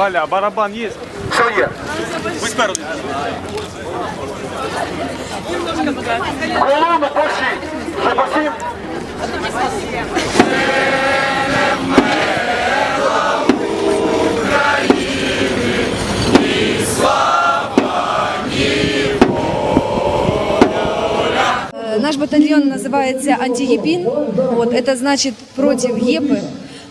Валя, а барабан є? Що є? Ви спереду. Колону пошли! Запасім! Э, Наш батальон називається антигепін. Вот, это значить проти гепи.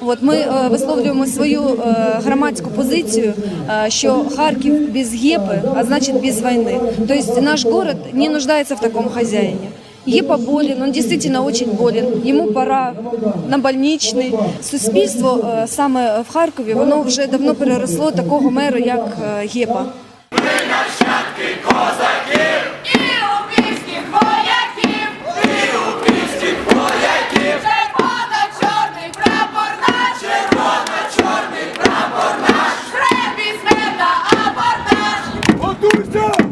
От ми е, висловлюємо свою е, громадську позицію, е, що Харків без гепи, а значить без війни. Тобто наш город не нуждається в такому хозяине. Гепа болен, он действительно очень болен. Йому пора на больничний. Суспільство саме в Харкові, воно вже давно переросло такого мера, як е, Yeah.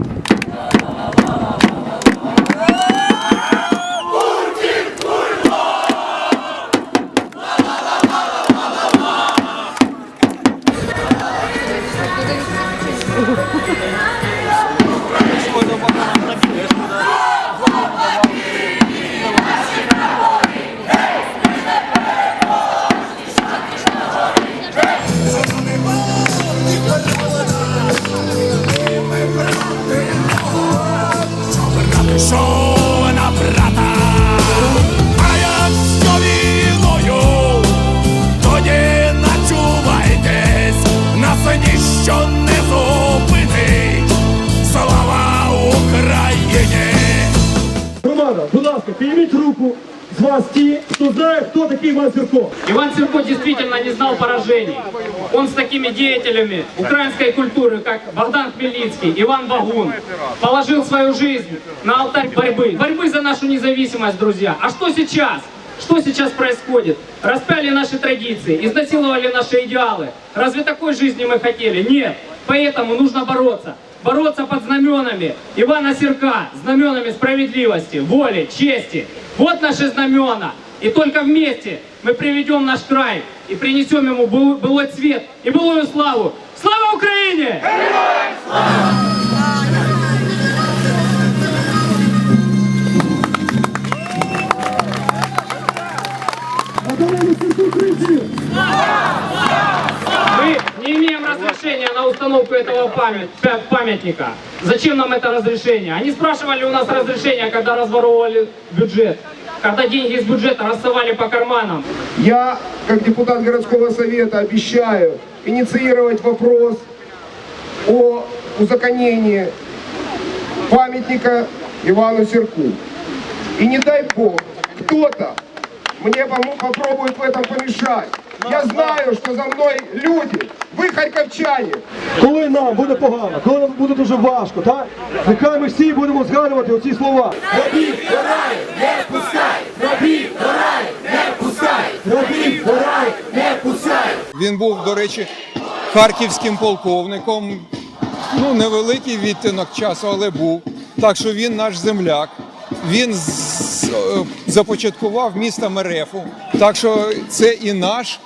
вас ті, хто знає, хто такий Іван Сірко. Иван Сирко действительно не знал поражений. Он с такими деятелями украинской культуры, как Богдан Хмельницкий, Иван Багун, положил свою жизнь на алтарь борьбы. Борьбы за нашу независимость, друзья. А что сейчас? Что сейчас происходит? Распяли наши традиции, изнасиловали наши идеалы. Разве такой жизни мы хотели? Нет. Поэтому нужно бороться. Бороться под знаменами Ивана Серка, знаменами справедливости, воли, чести. Вот наши знамена. И только вместе мы приведем наш край и принесем ему был- былой цвет и былую славу. Слава Украине! Кричі! Не имеем разрешения на установку этого памят- памятника. Зачем нам это разрешение? Они спрашивали у нас разрешения, когда разворовывали бюджет. Когда деньги из бюджета рассовали по карманам. Я, как депутат городского совета, обещаю инициировать вопрос о узаконении памятника Ивану Серку. И не дай бог, кто-то мне попробует в этом помешать. Я знаю, что за мной люди, вы харьковчане, Коли нам буде погано, коли нам буде дуже важко, так? Нехай ми всі будемо згадувати оці слова. Рабів до не пускай! Рабів до раю не пускай! Рабів до раю не пускай! Він був, до речі, харківським полковником. Ну, невеликий відтинок часу, але був. Так що він наш земляк. Він з- започаткував міста Мерефу. Так що це і наш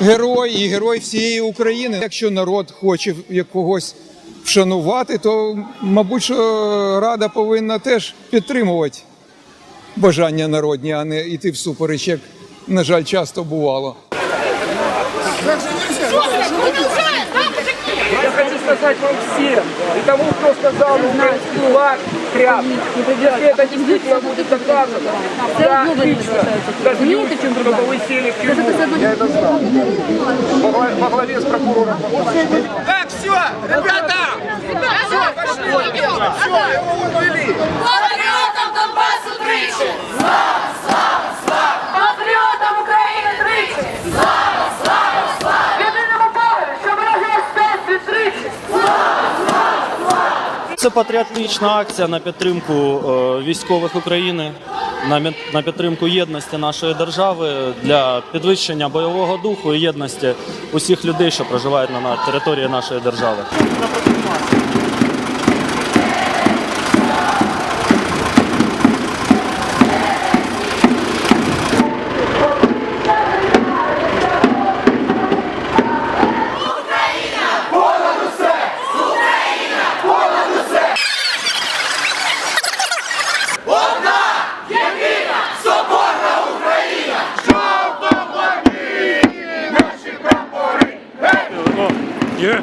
герой, і герой всієї України. Якщо народ хоче якогось вшанувати, то, мабуть, що Рада повинна теж підтримувати бажання народні, а не йти всупереч, як, на жаль, часто бувало. Сказать вам всем, и тому, кто сказал украинский флаг тряпка, если это действительно будет доказано, я лично добьюсь, чтобы вы сели в тюрьму. Я это знал. Во главе- с прокурором. Так, все, ребята! Все, пошли! Все, его увели! Патріотам Донбасу тричі! Слава, слава, Це патріотична акція на підтримку е, військових України, на підтримку єдності нашої держави для підвищення бойового духу і єдності усіх людей, що проживають на території нашої держави. Yeah.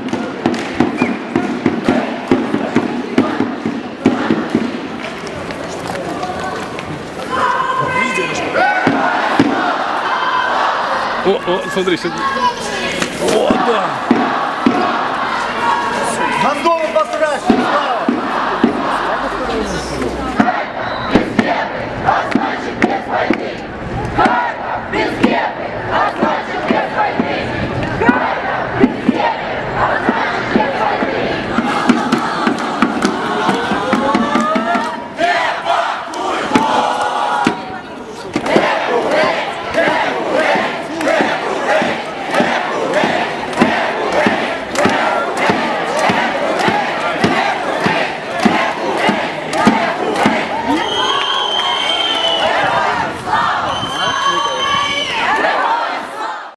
О, о, смотри, сейчас... Вот, да!